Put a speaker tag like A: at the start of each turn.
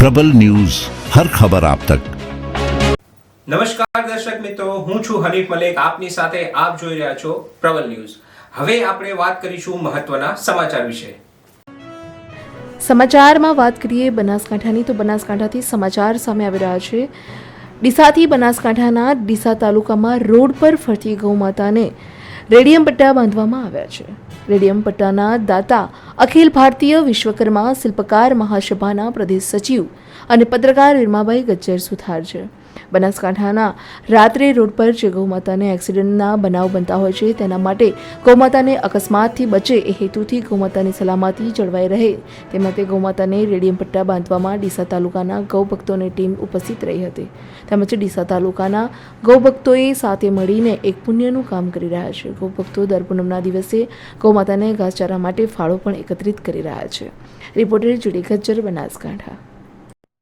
A: પ્રબલ news હર ખબર આપ તક.
B: નમસ્કાર દર્શક મિત્રો હું છું હરીફ મલેક. આપની સાથે આપ જોઈ રહ્યા છો પ્રબલ ન્યૂઝ. હવે આપણે વાત કરીશું મહત્વના સમાચાર વિશે.
C: સમાચારમાં વાત કરીએ બનાસકાંઠાની તો બનાસકાંઠાથી સમાચાર સામે આવી રહ્યા છે. ડીસાથી બનાસકાંઠાના ડીસા તાલુકામાં રોડ પર ફરતી ગૌમાતાને માતાને રેડિયમ પટ્ટા બાંધવામાં આવ્યા છે. રેડિયમ પટ્ટાના દાતા અખિલ ભારતીય વિશ્વકર્મા શિલ્પકાર મહાસભાના પ્રદેશ સચિવ અને પત્રકાર વિરમાભાઈ ગજ્જર સુથાર છે. બનાસકાંઠાના રાત્રે રોડ પર જે ગૌમાતાને એક્સિડન્ટના બનાવ બનતા હોય છે, તેના માટે ગૌમાતાને અકસ્માતથી બચે એ હેતુથી ગૌમાતાની સલામતી જળવાઈ રહે. તે માટે ગૌમાતાને રેડિયમ પટ્ટા બાંધવામાં ડીસા તાલુકાના ગૌભક્તોની ટીમ ઉપસ્થિત રહી હતી. તેમજ ડીસા તાલુકાના ગૌભક્તોએ સાથે મળીને એક પુણ્યનું કામ કરી રહ્યા છે. ગૌભક્તો દર પૂનમના દિવસે ગૌમાતાને ઘાસચારા માટે ફાળો પણ એકત્રિત કરી રહ્યા છે. રિપોર્ટર જુડી ગજ્જર બનાસકાંઠા.